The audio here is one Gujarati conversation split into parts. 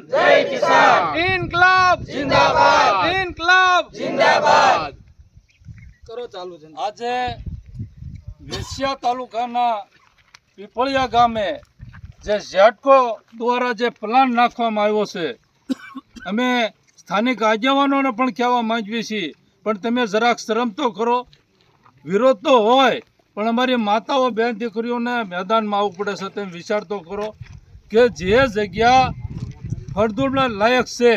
કિસાન જય કિસાન. ઇનકલાબ. જિંદાબાદ. ઇનકલાબ. જિંદાબાદ. કરો ચાલુ છે આજે વિસિયા તાલુકાના પીપળિયા ગામે જે ઝેટકો દ્વારા જે પ્લાન નાખવામાં આવ્યો છે અમે સ્થાનિક આગેવાનોને પણ કહેવા માંગીએ છીએ પણ તમે જરાક શરમ તો કરો. વિરોધ તો હોય પણ અમારી માતાઓ બેન દીકરીઓને મેદાનમાં આવવું પડે છે તેમ વિચાર તો કરો કે જે જગ્યા ફળદુરના લાયક છે.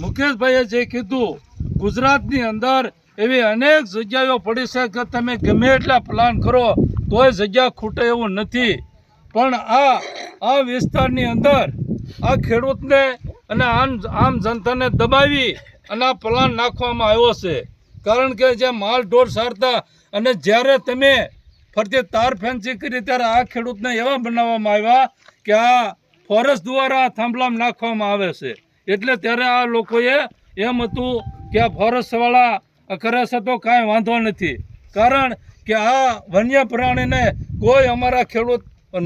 મુકેશભાઈએ જે કીધું, ગુજરાતની અંદર એવી અનેક જગ્યાઓ પડી છે કે તમે ગમે એટલા પ્લાન કરો, તોય જગ્યા ખૂટે એવું નથી. પણ આ આ વિસ્તારની અંદર આ ખેડૂતને અને આમ આમ જનતાને દબાવી અને આ પ્લાન નાખવામાં આવ્યો છે. કારણ કે જે માલ ઢોર સારતા અને જ્યારે તમે ફરતી તાર ફેન્સી કરી ત્યારે આ ખેડૂતને એવા બનાવવામાં આવ્યા કે આ ફોરેસ્ટ દ્વારા થાંભલામાં નાખવામાં આવે છે. એટલે ત્યારે આ લોકોએ એમ હતું કે આ ફોરેસ્ટવાળા કરે છે તો કાંઈ વાંધો નથી. કારણ કે આ વન્ય પ્રાણીને કોઈ અમારા ખેડૂત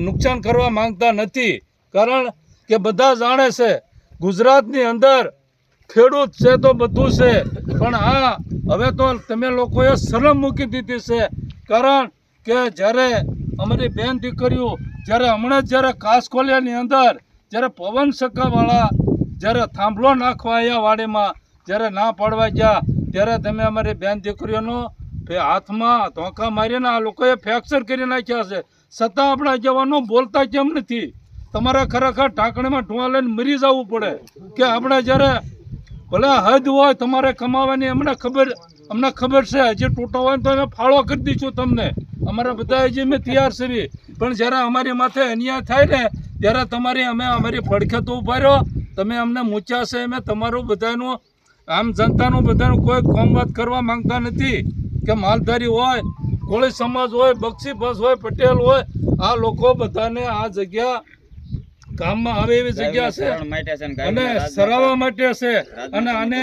નુકસાન કરવા માંગતા નથી. કારણ કે બધા જાણે છે, ગુજરાતની અંદર ખેડૂત છે તો બધું છે, પણ આ હવે તો તમે લોકોએ શરમ મૂકી દીધી છે. કારણ કે જ્યારે અમારી બેન દીકરીઓ જ્યારે હમણાં જ્યારે કાસકોલિયાની અંદર જ્યારે પવન સક્કાવાળા જ્યારે થાંભલો નાખવા આવ્યા વાડીમાં, જ્યારે ના પાડવા ગયા, ત્યારે તમે અમારી બેન દીકરીઓનો હાથમાં ધોકા મારીને આ લોકોએ ફ્રેક્ચર કરી નાખ્યા છે. છતાં આપણા જવાનો બોલતા કેમ નથી? તમારે ખરેખર ટાંકણીમાં ઢોવા લઈને મરી જવું પડે. કે આપણે જ્યારે ભલે હદ હોય તમારે કમાવાની, અમને ખબર અમને ખબર છે, હજી તૂટો હોય તો અમે ફાળો કરી દઈશું તમને. અમારા બધા હજી મેં તૈયાર છે પણ જ્યારે અમારી માથે અન્યાય થાય ને ત્યારે તમારી અમે અમારી પડખેતો ઊભા તમે અમને મૂચ્યા છે અમે તમારું બધાનું આમ જનતાનું બધાનું કોઈ કોમવાદ કરવા માંગતા નથી કે માલધારી હોય કોળી સમાજ હોય બક્ષી બસ હોય પટેલ હોય આ લોકો બધાને આ જગ્યા ગામમાં આવે એવી જગ્યા છે અને સરાવવા માટે છે. અને આને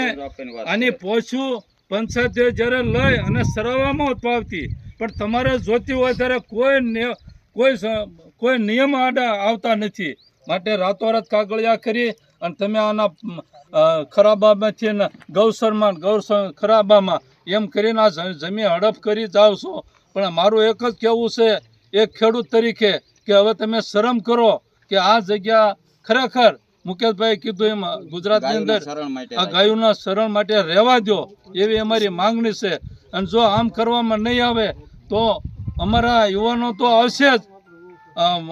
આની પોછું પંચાયતે જ્યારે લઈ અને સરાવવામાં ઉત્પાવતી. પાવતી પણ તમારે જોતી હોય ત્યારે કોઈ કોઈ કોઈ નિયમ આડા આવતા નથી. માટે રાતોરાત કાગળિયા કરી અને તમે આના ખરાબામાંથી ગૌસરમાં ગૌ ખરાબામાં એમ કરીને આ જમીન હડપ કરી જાઓ છો. પણ મારું એક જ કહેવું છે એક ખેડૂત તરીકે કે હવે તમે શરમ કરો કે આ જગ્યા ખરેખર મુકેશભાઈ કીધું એમ ગુજરાતની અંદર આ ગાયોના શરણ માટે રહેવા દો એવી અમારી માંગણી છે. અને જો આમ કરવામાં નહીં આવે તો અમારા યુવાનો તો આવશે જ. અમ,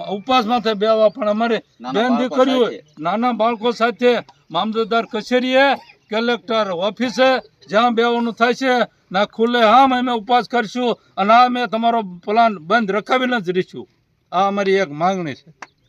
માથે બેવા પણ અમારે બેન દીકરીઓ નાના બાળકો સાથે મામલતદાર કચેરીએ કલેક્ટર ઓફિસે જ્યાં બેવાનું થાય છે ના ખુલ્લે હામ અમે ઉપવાસ કરશું અને આ અમે તમારો પ્લાન બંધ રખાવીને જ રહીશું. આ અમારી એક માંગણી છે.